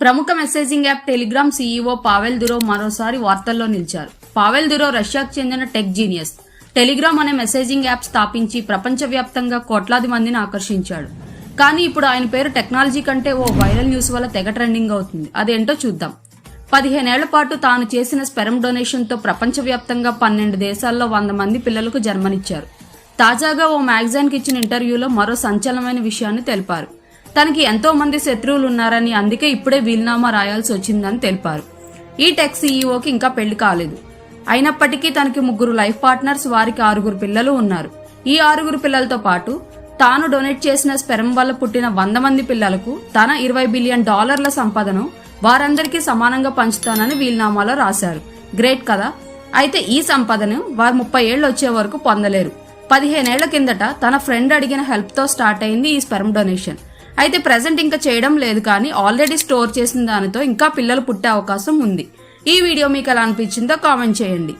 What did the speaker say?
ప్రముఖ messaging app Telegram CEO Pavel Durov మరోసారి వార్తల్లో నిలిచారు. పావెల్ దురో రష్యాకు చెందిన టెక్ జీనియస్. టెలిగ్రామ్ అనే మెసేజింగ్ యాప్ స్థాపించి ప్రపంచవ్యాప్తంగా కోట్లాది మందిని ఆకర్షించాడు. కానీ ఇప్పుడు ఆయన పేరు టెక్నాలజీ కంటే ఓ వైరల్ న్యూస్ వల్ల తెగ ట్రెండింగ్ అవుతుంది. అదేంటో చూద్దాం. పదిహేనేళ్ళ పాటు తాను చేసిన స్పెరమ్ డొనేషన్తో ప్రపంచవ్యాప్తంగా పన్నెండు దేశాల్లో వంద మంది పిల్లలకు జన్మనిచ్చారు. తాజాగా ఓ మ్యాగజైన్కి ఇచ్చిన ఇంటర్వ్యూలో మరో సంచలనమైన విషయాన్ని తెలిపారు. తనకి ఎంతో మంది శత్రువులు ఉన్నారని అందుకే ఇప్పుడే వీలునామా రాయాల్సి వచ్చిందని తెలిపారు. ఈ టెక్ సీఈఓకి ఇంకా పెళ్ళి కాలేదు. అయినప్పటికీ తనకి ముగ్గురు లైఫ్ పార్ట్నర్స్ వారికి ఆరుగురు పిల్లలు ఉన్నారు. ఈ ఆరుగురు పిల్లలతో పాటు తాను డొనేట్ చేసిన స్పెరం వల్ల పుట్టిన వంద మంది పిల్లలకు తన ఇరవై బిలియన్ డాలర్ల సంపదను వారందరికీ సమానంగా పంచుతానని వీలునామాలో రాశారు. గ్రేట్ కదా? అయితే ఈ సంపదను వారు ముప్పై ఏళ్ళు వచ్చే వరకు పొందలేరు. పదిహేనేళ్ళ కిందట తన ఫ్రెండ్ అడిగిన హెల్ప్తో స్టార్ట్ అయింది ఈ స్పెర్మ్ డొనేషన్. అయితే ప్రెసెంట్ ఇంకా చేయడం లేదు కానీ ఆల్రెడీ స్టోర్ చేసిన దానితో ఇంకా పిల్లలు పుట్టే అవకాశం ఉంది. ఈ వీడియో మీకు ఎలా అనిపించిందో కామెంట్ చేయండి.